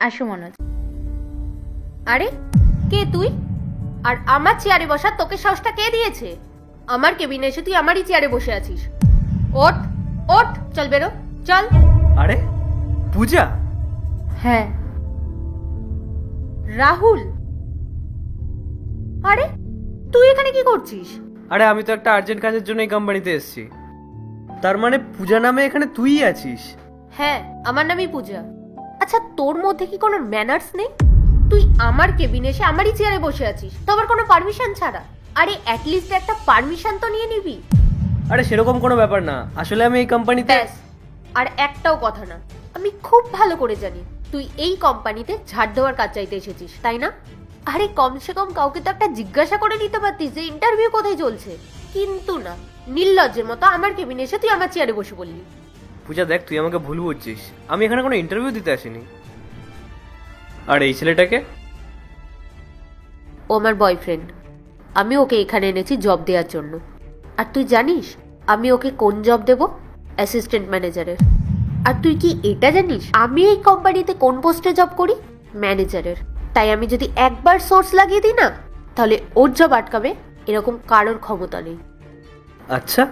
আসো মনোজ। আরে কে তুই? আর আমার চেয়ারে বসা তোকে সাহসটা কে দিয়েছে? আমার কেবিনে এসে তুই আমারই চেয়ারে বসে আছিস। ওঠ ওঠ চল বেরো চল। আরে পূজা? হ্যাঁ। রাহুল? আরে তুই এখানে কি করছিস? আরে আমি তো একটা আর্জেন্ট কাজের জন্য এই কোম্পানিতে এসেছি। তার মানে পূজা নামে এখানে তুই আছিস? হ্যাঁ আমার নামই পূজা। আচ্ছা তোর মধ্যে কি কোনো ম্যানার্স নেই? তুই আমার কেবিনে এসে আমারই চেয়ারে বসে আছিস তো আবার কোনো পারমিশন ছাড়া? আরে অ্যাটলিস্ট একটা পারমিশন তো নিয়ে নিবি। আরে সেরকম কোনো ব্যাপার না। আসলে আমি এই কোম্পানিতে ব্যাস আর একটাও কথা না। আমি খুব ভালো করে জানি তুই এই কোম্পানিতে ঝাড় দেওয়ার কাজ চাইতে এসেছিস তাই না? আরে কমসে কম কাউকে তো একটা জিজ্ঞাসা করে নিতে পারতিস যে ইন্টারভিউ কোথায় চলছে। কিন্তু না নির্লজ্জের মতো আমার কেবিনে এসে তুই আমার চেয়ারে বসে বললি পূজা দেখ তুই আমাকে ভুল বুঝছিস। আমি এখানে কোনো ইন্টারভিউ দিতে আসিনি। আর এই ছেলেটাকে? ও আমার বয়ফ্রেন্ড আমি ওকে এখানে এনেছি জব দেওয়ার জন্য। আর তুই জানিস আমি ওকে কোন জব দেব? অ্যাসিস্ট্যান্ট ম্যানেজারের আর তুই কি এটা জানিস? আমি এই কোম্পানিতে কোন পোস্টে জব করি? ম্যানেজারের তাই আমি যদি একবার সোর্স লাগিয়ে দিই না তাহলে ওর জব আটকাবে এরকম কারোর ক্ষমতা নেই। আচ্ছা।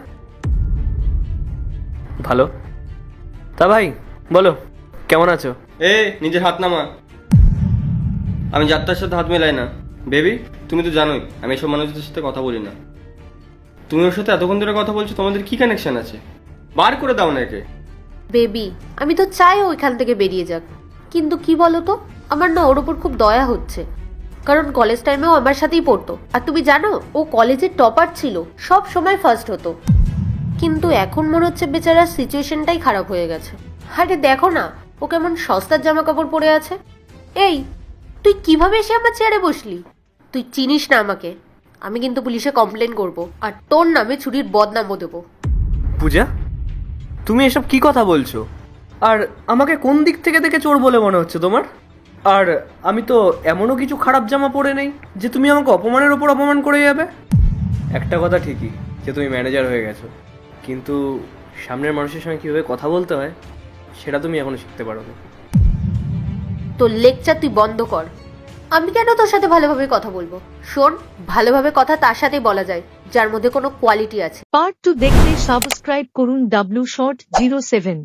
ভালো। তা ভাই বলো কেমন আছো? এ নিজের হাত নামা। আমি যাত্রার সাথে হাত মেলাই না। বেবি তুমি তো জানোই আমি এসব মানুষদের সাথে কথা বলি না। তুমি ওর সাথে এতক্ষণ ধরে কথা বলছো তোমাদের কি কানেকশন আছে? বার করে দাও না একে। বেবি আমি তো চাই ও এখান থেকে বেরিয়ে যাক। কিন্তু কি বলো তো আমার না ওর ওপর খুব দয়া হচ্ছে। কারণ কলেজ টাইমেও আমার সাথেই পড়তো। আর তুমি জানো ও কলেজের টপার ছিল সব সময় ফার্স্ট হতো। কিন্তু এখন মনে হচ্ছে বেচারার সিচুয়েশনটাই খারাপ হয়ে গেছে। আরে দেখো না, ও কেমন সস্তার জামা কাপড় পরে আছে। এই, তুই কীভাবে এসে আমার চেয়ারে বসলি? তুই চিনিস না আমাকে। আমি কিন্তু পুলিশে কমপ্লেন করব, আর তোর নামে চুরির বদনামও দেবো। পূজা, তুমি এসব কি কথা বলছো? আর আমাকে কোন দিক থেকে দেখে চোর বলে মনে হচ্ছে তোমার? আর আমি তো এমনও কিছু খারাপ জামা পরে নেই যে তুমি আমাকে অপমানের ওপর অপমান করে যাবে? একটা কথা ঠিকই, যে তুমি ম্যানেজার হয়ে গেছো। কিন্তু সামনের মানুষের সঙ্গে কীভাবে কথা বলতে হয় সেটা তুমি এখনও শিখতে পারো না তোর লেকচার তুই বন্ধ কর। আমি কেন তোর সাথে ভালোভাবে কথা বলব? শোন ভালোভাবে কথা তার সাথেই বলা যায় যার মধ্যে কোনো কোয়ালিটি আছে। পার্ট টু দেখতে সাবস্ক্রাইব করুন ডাব্লিউ শর্ট জিরো সেভেন